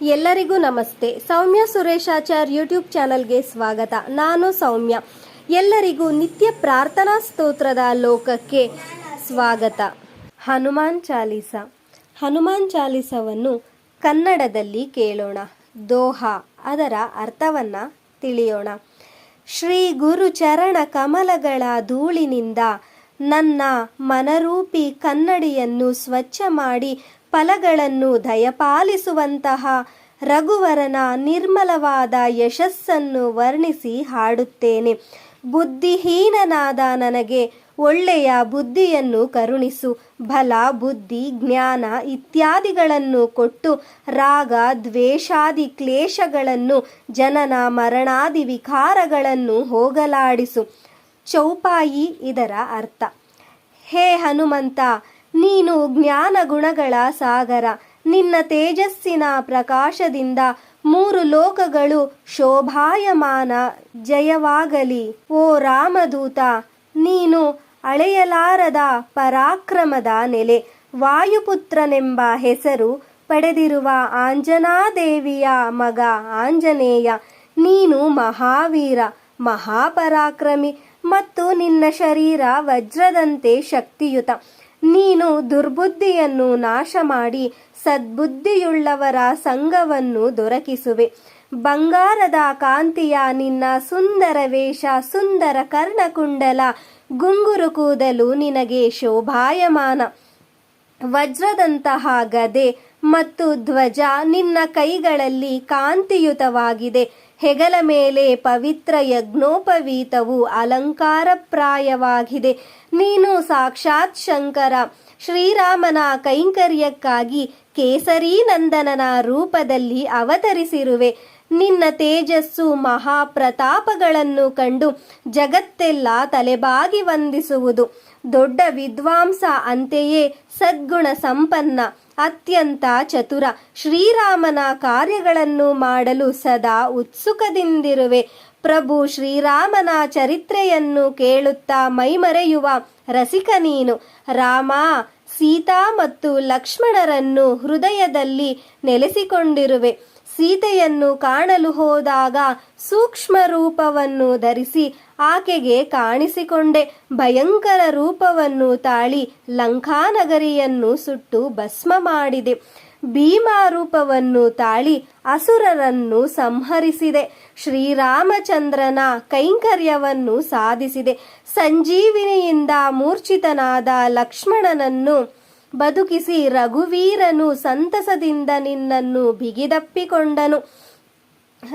ಎಲ್ಲರಿಗೂ ನಮಸ್ತೆ. ಸೌಮ್ಯ ಸುರೇಶಾಚಾರ್ ಯೂಟ್ಯೂಬ್ ಚಾನಲ್ಗೆ ಸ್ವಾಗತ. ನಾನು ಸೌಮ್ಯ. ಎಲ್ಲರಿಗೂ ನಿತ್ಯ ಪ್ರಾರ್ಥನಾ ಸ್ತೋತ್ರದ ಲೋಕಕ್ಕೆ ಸ್ವಾಗತ. ಹನುಮಾನ್ ಚಾಲೀಸ. ಹನುಮಾನ್ ಚಾಲೀಸವನ್ನು ಕನ್ನಡದಲ್ಲಿ ಕೇಳೋಣ. ದೋಹ, ಅದರ ಅರ್ಥವನ್ನ ತಿಳಿಯೋಣ. ಶ್ರೀ ಗುರು ಚರಣ ಕಮಲಗಳ ಧೂಳಿನಿಂದ ನನ್ನ ಮನರೂಪಿ ಕನ್ನಡಿಯನ್ನು ಸ್ವಚ್ಛ ಮಾಡಿ ಫಲಗಳನ್ನು ದಯಪಾಲಿಸುವಂತಹ ರಘುವರನ ನಿರ್ಮಲವಾದ ಯಶಸ್ಸನ್ನು ವರ್ಣಿಸಿ ಹಾಡುತ್ತೇನೆ. ಬುದ್ಧಿಹೀನನಾದ ನನಗೆ ಒಳ್ಳೆಯ ಬುದ್ಧಿಯನ್ನು ಕರುಣಿಸು. ಬಲ, ಬುದ್ಧಿ, ಜ್ಞಾನ ಇತ್ಯಾದಿಗಳನ್ನು ಕೊಟ್ಟು ರಾಗ, ದ್ವೇಷಾದಿ ಕ್ಲೇಶಗಳನ್ನು, ಜನನ, ಮರಣಾದಿ ವಿಕಾರಗಳನ್ನು ಹೋಗಲಾಡಿಸು. ಚೌಪಾಯಿ ಇದರ ಅರ್ಥ. ಹೇ ಹನುಮಂತ ನೀನು ಜ್ಞಾನ ಗುಣಗಳ ಸಾಗರ. ನಿನ್ನ ತೇಜಸ್ಸಿನ ಪ್ರಕಾಶದಿಂದ ಮೂರು ಲೋಕಗಳು ಶೋಭಾಯಮಾನ ಜಯವಾಗಲಿ. ಓ ರಾಮದೂತ, ನೀನು ಅಳೆಯಲಾರದ ಪರಾಕ್ರಮದ ನೆಲೆ. ವಾಯುಪುತ್ರನೆಂಬ ಹೆಸರು ಪಡೆದಿರುವ ಆಂಜನಾದೇವಿಯ ಮಗ ಆಂಜನೇಯ. ನೀನು ಮಹಾವೀರ, ಮಹಾಪರಾಕ್ರಮಿ ಮತ್ತು ನಿನ್ನ ಶರೀರ ವಜ್ರದಂತೆ ಶಕ್ತಿಯುತ. ನೀನು ದುರ್ಬುದ್ಧಿಯನ್ನು ನಾಶ ಮಾಡಿ ಸದ್ಬುದ್ಧಿಯುಳ್ಳವರ ಸಂಘವನ್ನು ದೊರಕಿಸುವೆ. ಬಂಗಾರದ ಕಾಂತಿಯ ನಿನ್ನ ಸುಂದರ ವೇಷ, ಸುಂದರ ಕರ್ಣಕುಂಡಲ, ಗುಂಗುರು ಕೂದಲು ನಿನಗೆ ಶೋಭಾಯಮಾನ. ವಜ್ರದಂತಹ ಗದೆ ಮತ್ತು ಧ್ವಜ ನಿನ್ನ ಕೈಗಳಲ್ಲಿ ಕಾಂತಿಯುತವಾಗಿದೆ. ಹೆಗಲ ಮೇಲೆ ಪವಿತ್ರ ಯಜ್ಞೋಪವೀತವು ಅಲಂಕಾರಪ್ರಾಯವಾಗಿದೆ. ನೀನು ಸಾಕ್ಷಾತ್ ಶಂಕರ. ಶ್ರೀರಾಮನ ಕೈಂಕರ್ಯಕ್ಕಾಗಿ ಕೇಸರಿ ನಂದನನ ರೂಪದಲ್ಲಿ ಅವತರಿಸಿರುವೆ. ನಿನ್ನ ತೇಜಸ್ಸು ಮಹಾಪ್ರತಾಪಗಳನ್ನು ಕಂಡು ಜಗತ್ತೆಲ್ಲ ತಲೆಬಾಗಿ ವಂದಿಸುವುದು. ದೊಡ್ಡ ವಿದ್ವಾಂಸ ಅಂತೆಯೇ ಸದ್ಗುಣ ಸಂಪನ್ನ, ಅತ್ಯಂತ ಚತುರ ಶ್ರೀರಾಮನ ಕಾರ್ಯಗಳನ್ನು ಮಾಡಲು ಸದಾ ಉತ್ಸುಕದಿಂದಿರುವೆ. ಪ್ರಭು ಶ್ರೀರಾಮನ ಚರಿತ್ರೆಯನ್ನು ಕೇಳುತ್ತಾ ಮೈಮರೆಯುವ ರಸಿಕ ನೀನು. ರಾಮ ಸೀತಾ ಮತ್ತು ಲಕ್ಷ್ಮಣರನ್ನು ಹೃದಯದಲ್ಲಿ ನೆಲೆಸಿಕೊಂಡಿರುವೆ. ಸೀತೆಯನ್ನು ಕಾಣಲು ಹೋದಾಗ ಸೂಕ್ಷ್ಮ ರೂಪವನ್ನು ಧರಿಸಿ ಆಕೆಗೆ ಕಾಣಿಸಿಕೊಂಡೆ. ಭಯಂಕರ ರೂಪವನ್ನು ತಾಳಿ ಲಂಕಾನಗರಿಯನ್ನು ಸುಟ್ಟು ಭಸ್ಮ ಮಾಡಿದೆ. ಭೀಮಾ ರೂಪವನ್ನು ತಾಳಿ ಅಸುರರನ್ನು ಸಂಹರಿಸಿದೆ. ಶ್ರೀರಾಮಚಂದ್ರನ ಕೈಂಕರ್ಯವನ್ನು ಸಾಧಿಸಿದೆ. ಸಂಜೀವಿನಿಯಿಂದ ಮೂರ್ಛಿತನಾದ ಲಕ್ಷ್ಮಣನನ್ನು ಬದುಕಿಸಿ ರಘುವೀರನು ಸಂತಸದಿಂದ ನಿನ್ನನ್ನು ಬಿಗಿದಪ್ಪಿಕೊಂಡನು.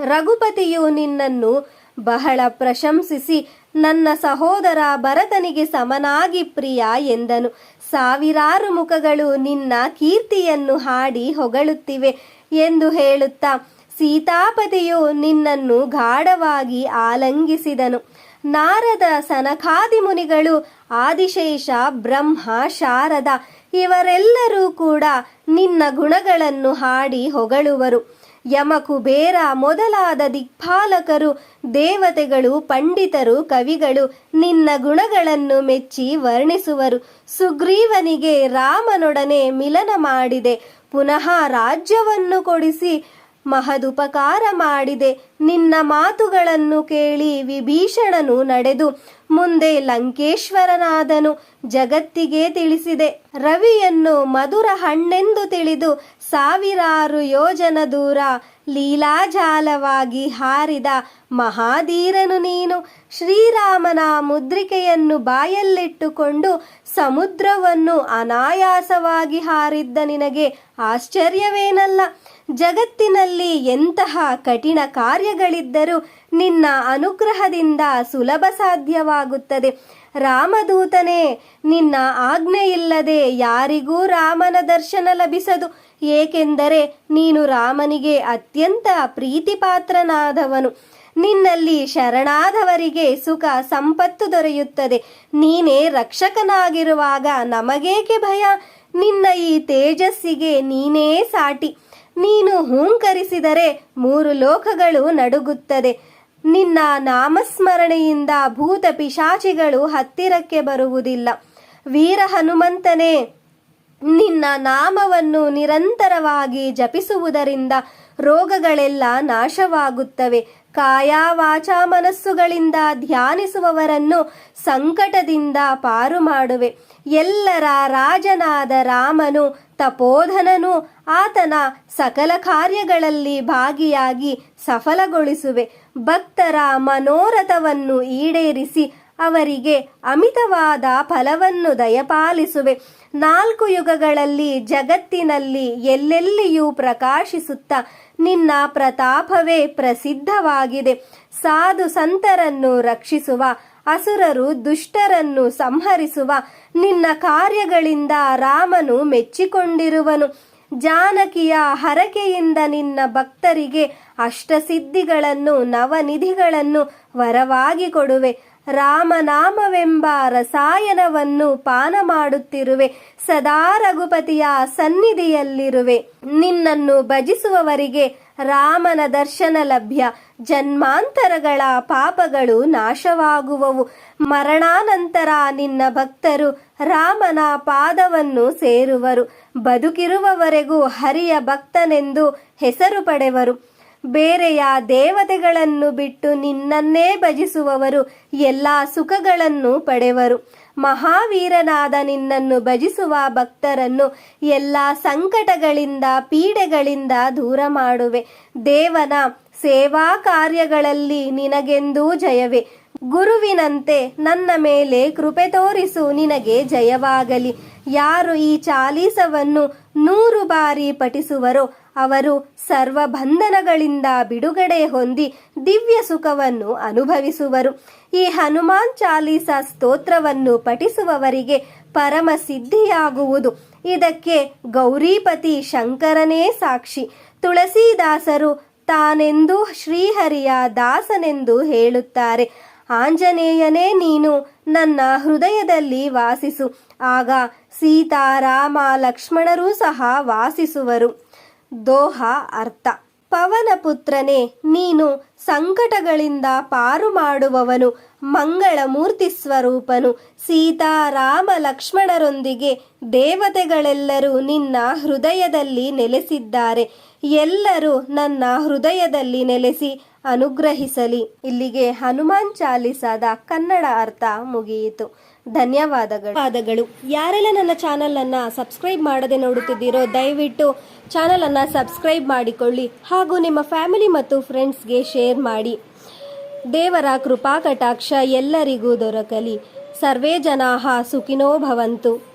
ರಘುಪತಿಯು ನಿನ್ನನ್ನು ಬಹಳ ಪ್ರಶಂಸಿಸಿ, ನನ್ನ ಸಹೋದರ ಭರತನಿಗೆ ಸಮನಾಗಿ ಪ್ರಿಯ ಎಂದನು. ಸಾವಿರಾರು ಮುಖಗಳು ನಿನ್ನ ಕೀರ್ತಿಯನ್ನು ಹಾಡಿ ಹೊಗಳುತ್ತಿವೆ ಎಂದು ಹೇಳುತ್ತಾ ಸೀತಾಪತಿಯು ನಿನ್ನನ್ನು ಗಾಢವಾಗಿ ಆಲಂಗಿಸಿದನು. ನಾರದ ಸನಕಾದಿ ಮುನಿಗಳು ಆದಿಶೇಷ, ಬ್ರಹ್ಮ, ಶಾರದ ಇವರೆಲ್ಲರೂ ಕೂಡ ನಿನ್ನ ಗುಣಗಳನ್ನು ಹಾಡಿ ಹೊಗಳುವರು. ಯಮಕುಬೇರ ಮೊದಲಾದ ದಿಕ್ಪಾಲಕರು, ದೇವತೆಗಳು, ಪಂಡಿತರು, ಕವಿಗಳು ನಿನ್ನ ಗುಣಗಳನ್ನು ಮೆಚ್ಚಿ ವರ್ಣಿಸುವರು. ಸುಗ್ರೀವನಿಗೆ ರಾಮನೊಡನೆ ಮಿಲನ ಮಾಡಿದೆ. ಪುನಃ ರಾಜ್ಯವನ್ನು ಕೊಡಿಸಿ ಮಹದುಪಕಾರ ಮಾಡಿದೆ. ನಿನ್ನ ಮಾತುಗಳನ್ನು ಕೇಳಿ ವಿಭೀಷಣನು ನಡೆದು ಮುಂದೆ ಲಂಕೇಶ್ವರನಾದನು. ಜಗತ್ತಿಗೆ ತಿಳಿಸಿದೆ. ರವಿಯನ್ನು ಮಧುರ ಹಣ್ಣೆಂದು ತಿಳಿದು ಸಾವಿರಾರು ಯೋಜನ ದೂರ ಲೀಲಾಜಾಲವಾಗಿ ಹಾರಿದ ಮಹಾಧೀರನು ನೀನು. ಶ್ರೀರಾಮನ ಮುದ್ರಿಕೆಯನ್ನು ಬಾಯಲ್ಲಿಟ್ಟುಕೊಂಡು ಸಮುದ್ರವನ್ನು ಅನಾಯಾಸವಾಗಿ ಹಾರಿದ್ದ ನಿನಗೆ ಆಶ್ಚರ್ಯವೇನಲ್ಲ. ಜಗತ್ತಿನಲ್ಲಿ ಎಂತಹ ಕಠಿಣ ಕಾರ್ಯಗಳಿದ್ದರೂ ನಿನ್ನ ಅನುಗ್ರಹದಿಂದ ಸುಲಭ ಸಾಧ್ಯವಾಗುತ್ತದೆ. ರಾಮದೂತನೇ, ನಿನ್ನ ಆಜ್ಞೆ ಇಲ್ಲದೆ ಯಾರಿಗೂ ರಾಮನ ದರ್ಶನ ಲಭಿಸದು. ಏಕೆಂದರೆ ನೀನು ರಾಮನಿಗೆ ಅತ್ಯಂತ ಪ್ರೀತಿಪಾತ್ರನಾದವನು. ನಿನ್ನಲ್ಲಿ ಶರಣಾದವರಿಗೆ ಸುಖ, ಸಂಪತ್ತು ದೊರೆಯುತ್ತದೆ. ನೀನೇ ರಕ್ಷಕನಾಗಿರುವಾಗ ನಮಗೇಕೆ ಭಯ? ನಿನ್ನ ಈ ತೇಜಸ್ಸಿಗೆ ನೀನೇ ಸಾಟಿ. ನೀನು ಹೂಂಕರಿಸಿದರೆ ಮೂರು ಲೋಕಗಳು ನಡುಗುತ್ತದೆ. ನಿನ್ನ ನಾಮಸ್ಮರಣೆಯಿಂದ ಭೂತ ಪಿಶಾಚಿಗಳು ಹತ್ತಿರಕ್ಕೆ ಬರುವುದಿಲ್ಲ. ವೀರ ಹನುಮಂತನೇ, ನಿನ್ನ ನಾಮವನ್ನು ನಿರಂತರವಾಗಿ ಜಪಿಸುವುದರಿಂದ ರೋಗಗಳೆಲ್ಲ ನಾಶವಾಗುತ್ತವೆ. ಕಾಯ ವಾಚ ಮನಸ್ಸುಗಳಿಂದ ಧ್ಯಾನಿಸುವವರನ್ನು ಸಂಕಟದಿಂದ ಪಾರು ಮಾಡುವೆ. ಎಲ್ಲರ ರಾಜನಾದ ರಾಮನು ತಪೋಧನನು ಆತನ ಸಕಲ ಕಾರ್ಯಗಳಲ್ಲಿ ಭಾಗಿಯಾಗಿ ಸಫಲಗೊಳಿಸುವೆ. ಭಕ್ತರ ಮನೋರಥವನ್ನು ಈಡೇರಿಸಿ ಅವರಿಗೆ ಅಮಿತವಾದ ಫಲವನ್ನು ದಯಪಾಲಿಸುವೆ. ನಾಲ್ಕು ಯುಗಗಳಲ್ಲಿ ಜಗತ್ತಿನಲ್ಲಿ ಎಲ್ಲೆಲ್ಲಿಯೂ ಪ್ರಕಾಶಿಸುತ್ತ ನಿನ್ನ ಪ್ರತಾಪವೇ ಪ್ರಸಿದ್ಧವಾಗಿದೆ. ಸಾಧು ಸಂತರನ್ನು ರಕ್ಷಿಸುವ ಅಸುರರು ದುಷ್ಟರನ್ನು ಸಂಹರಿಸುವ ನಿನ್ನ ಕಾರ್ಯಗಳಿಂದ ರಾಮನು ಮೆಚ್ಚಿಕೊಂಡಿರುವನು. ಜಾನಕಿಯ ಹರಕೆಯಿಂದ ನಿನ್ನ ಭಕ್ತರಿಗೆ ಅಷ್ಟಸಿದ್ಧಿಗಳನ್ನು, ನವನಿಧಿಗಳನ್ನು ವರವಾಗಿ ಕೊಡುವೆ. ರಾಮನಾಮವೆಂಬ ರಸಾಯನವನ್ನು ಪಾನ ಮಾಡುತ್ತಿರುವೆ. ಸದಾ ರಘುಪತಿಯ ಸನ್ನಿಧಿಯಲ್ಲಿರುವೆ. ನಿನ್ನನ್ನು ಭಜಿಸುವವರಿಗೆ ರಾಮನ ದರ್ಶನ ಲಭ್ಯ. ಜನ್ಮಾಂತರಗಳ ಪಾಪಗಳು ನಾಶವಾಗುವವು. ಮರಣಾನಂತರ ನಿನ್ನ ಭಕ್ತರು ರಾಮನ ಪಾದವನ್ನು ಸೇರುವರು. ಬದುಕಿರುವವರೆಗೂ ಹರಿಯ ಭಕ್ತನೆಂದು ಹೆಸರು ಪಡೆವರು. ಬೇರೆಯ ದೇವತೆಗಳನ್ನು ಬಿಟ್ಟು ನಿನ್ನನ್ನೇ ಭಜಿಸುವವರು, ಎಲ್ಲ ಸುಖಗಳನ್ನು ಪಡೆವರು. ಮಹಾವೀರನಾದ ನಿನ್ನನ್ನು ಭಜಿಸುವ ಭಕ್ತರನ್ನು ಎಲ್ಲ ಸಂಕಟಗಳಿಂದ, ಪೀಡೆಗಳಿಂದ ದೂರ ಮಾಡುವೆ. ದೇವನ ಸೇವಾ ಕಾರ್ಯಗಳಲ್ಲಿ ನಿನಗೆಂದೂ ಜಯವೇ. ಗುರುವಿನಂತೆ ನನ್ನ ಮೇಲೆ ಕೃಪೆ ತೋರಿಸು, ನಿನಗೆ ಜಯವಾಗಲಿ. ಯಾರು ಈ ಚಾಲೀಸವನ್ನು ನೂರು ಬಾರಿ ಪಠಿಸುವರೋ, ಅವರು ಸರ್ವ ಬಂಧನಗಳಿಂದ ಬಿಡುಗಡೆ ಹೊಂದಿ ದಿವ್ಯ ಸುಖವನ್ನು ಅನುಭವಿಸುವರು. ಈ ಹನುಮಾನ್ ಚಾಲೀಸ ಸ್ತೋತ್ರವನ್ನು ಪಠಿಸುವವರಿಗೆ ಪರಮ ಸಿದ್ಧಿಯಾಗುವುದು ಇದಕ್ಕೆ ಗೌರೀಪತಿ ಶಂಕರನೇ ಸಾಕ್ಷಿ. ತುಳಸೀದಾಸರು ತಾನೆಂದು ಶ್ರೀಹರಿಯ ದಾಸನೆಂದು ಹೇಳುತ್ತಾರೆ. ಆಂಜನೇಯನೇ ನೀನು, ನನ್ನ ಹೃದಯದಲ್ಲಿ ವಾಸಿಸು. ಆಗ ಸೀತಾ, ರಾಮ, ಲಕ್ಷ್ಮಣರೂ ಸಹ ವಾಸಿಸುವರು. ದೋಹ ಅರ್ಥ. ಪವನ ಪುತ್ರನೇ, ನೀನು ಸಂಕಟಗಳಿಂದ ಪಾರು ಮಾಡುವವನು ಮಂಗಳ ಮೂರ್ತಿ ಸ್ವರೂಪನು. ಸೀತಾ, ರಾಮ, ಲಕ್ಷ್ಮಣರೊಂದಿಗೆ ದೇವತೆಗಳೆಲ್ಲರೂ ನಿನ್ನ ಹೃದಯದಲ್ಲಿ ನೆಲೆಸಿದ್ದಾರೆ. ಎಲ್ಲರೂ ನನ್ನ ಹೃದಯದಲ್ಲಿ ನೆಲೆಸಿ ಅನುಗ್ರಹಿಸಲಿ. ಇಲ್ಲಿಗೆ ಹನುಮಾನ್ ಚಾಲಿಸಾದ ಕನ್ನಡ ಅರ್ಥ ಮುಗಿಯಿತು. ಧನ್ಯವಾದಗಳು. ಪಾದಗಳು ಯಾರೆಲ್ಲ ನನ್ನ ಚಾನಲನ್ನು ಸಬ್ಸ್ಕ್ರೈಬ್ ಮಾಡದೆ ನೋಡುತ್ತಿದ್ದೀರೋ, ದಯವಿಟ್ಟು ಚಾನಲನ್ನು ಸಬ್ಸ್ಕ್ರೈಬ್ ಮಾಡಿಕೊಳ್ಳಿ ಹಾಗೂ ನಿಮ್ಮ ಫ್ಯಾಮಿಲಿ ಮತ್ತು ಫ್ರೆಂಡ್ಸ್ಗೆ ಶೇರ್ ಮಾಡಿ. ದೇವರ ಕೃಪಾ ಕಟಾಕ್ಷ ಎಲ್ಲರಿಗೂ ದೊರಕಲಿ. ಸರ್ವೇ ಜನಾಹ ಸುಖಿನೋ ಭವಂತು.